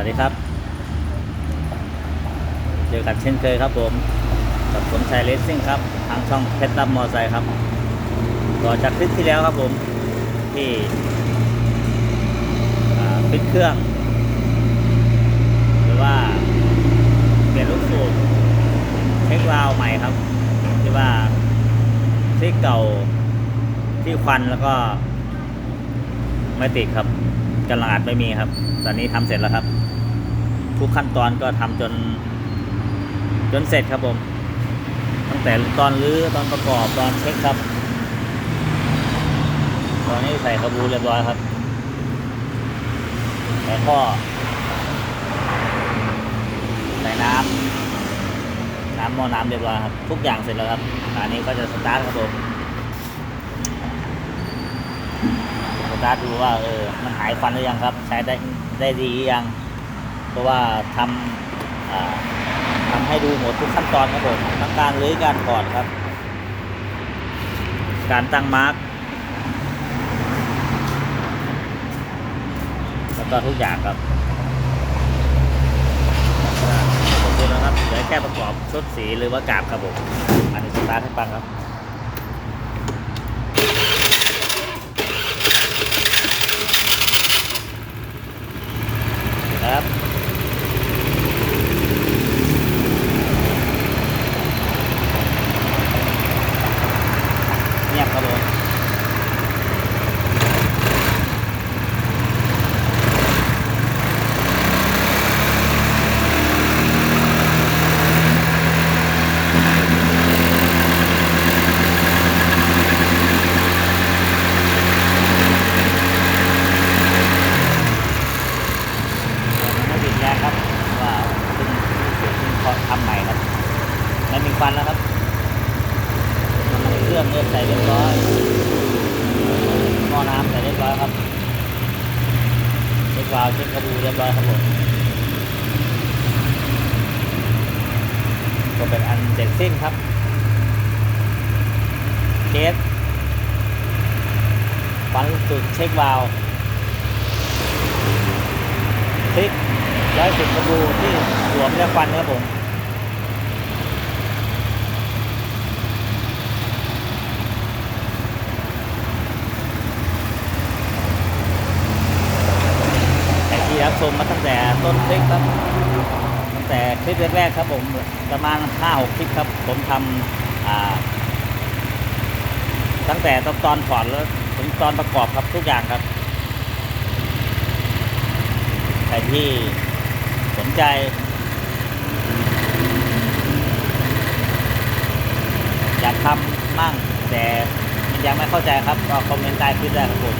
วัสดีครับ เจอกันเช่นเคยครับผม กับผมชัยเลสซิ่งครับ ทางช่องเพชรรับมอไซค์ครับ ต่อจากคลิปที่แล้วครับผม ที่ปิดเครื่อง หรือว่า เปลี่ยนลูกสูบเช็ควาล์วใหม่ครับ ที่ว่าที่เก่าที่ควันแล้วก็ไม่ติดครับกำลังอัดไม่มีครับ ตอนนี้ทำเสร็จแล้วครับ ทุกขั้นตอนก็ทำจน จนเสร็จครับผม ตั้งแต่ตอนรื้อตอนประกอบตอนเช็คครับ ตอนนี้ใส่ขบูเรียบร้อยครับใส่ข้อใส่น้ำน้ำหม้อน้ำเรียบร้อยครับ ทุกอย่างเสร็จแล้วครับอันนี้ก็จะสตาร์ทครับผมสตาร์ทดูว่าเออมันหายควันหรือยังครับ ใช้ได้ได้ดีหรือยัง เพราะว่าทำาทำให้ดูหมดทุกขั้นตอนครับผมทั้งการรื้อยการถอดครับ การตั้งมาร์กแล้วก็ทุกอย่างครับโอเคแล้วครับเหลือแค่ประกอบชุดสีหรือว่ากาบครับผมอันนี้สตาร์ทให้ฟังครับเงียบครับผมไม่ติดแรงครับว่าเพิ่งเพิ่งทำใหม่ครับไม่มีควันแล้วครับน้ำมันเครื่องเริ่มใส่เรียบร้อยหม้อน้ำใส่เรียบร้อยครับเช็ควาล์วเช็คกระบูเรียบร้อยครับผมก็เป็นอันเสร็จสิ้นครับเคสฟันลูกสุดเช็ควาล์วคลิกร้อยสิบกระบูที่สวมและฟันครับผม รับชมมาตั้งแต่ต้นคลิปครับ ตั้งแต่คลิปแรกๆครับผมประมาณห้าหกคลิปครับ ผมทำตั้งแต่ตอนตอนถอดแล้วถึงตอนประกอบครับทุกอย่างครับใครที่สนใจอยากทำมั่งแต่ยังไม่เข้าใจครับก็คอมเมนต์ใต้คลิปได้ครับผม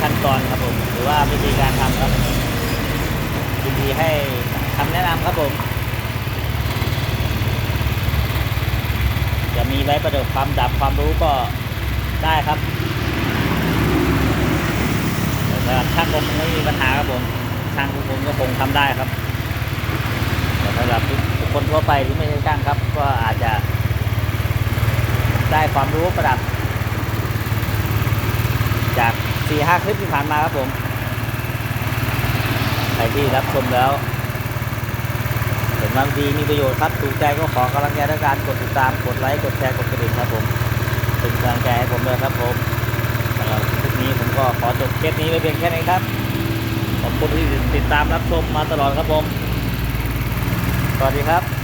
ขั้นตอนครับผม รือว่าวิธีการทำครับยินดีให้คำแนะนำครับผม จะมีไว้ประโยชน์ความดับความรู้ก็ได้ครับแต่สำหรับช่างคงไม่มีปัญหาครับผมช่างทุกคนก็คงทำได้ครับแต่สำหรับบุคคลทั่วไปที่ไม่ใช่ช่างครับ ก็อาจจะได้ความรู้ประดับจาก4 5คลิปที่ผ่านมาครับผม ที่รับชมแล้วเห็นบางดีมีประโยชน์ครับถูกใจก็ขอกำลังใจด้วยการกดติดตามกดไลค์กดแชร์กดกระดิ่งครับผมเป็นกำลังใจให้ผมเลยครับผมสำหรับคลิปนี้ผมก็ขอจบเคสนี้ไว้เพียงแค่นี้ครับขอบคุณที่ติดตามรับชมมาตลอดครับผม สวัสดีครับ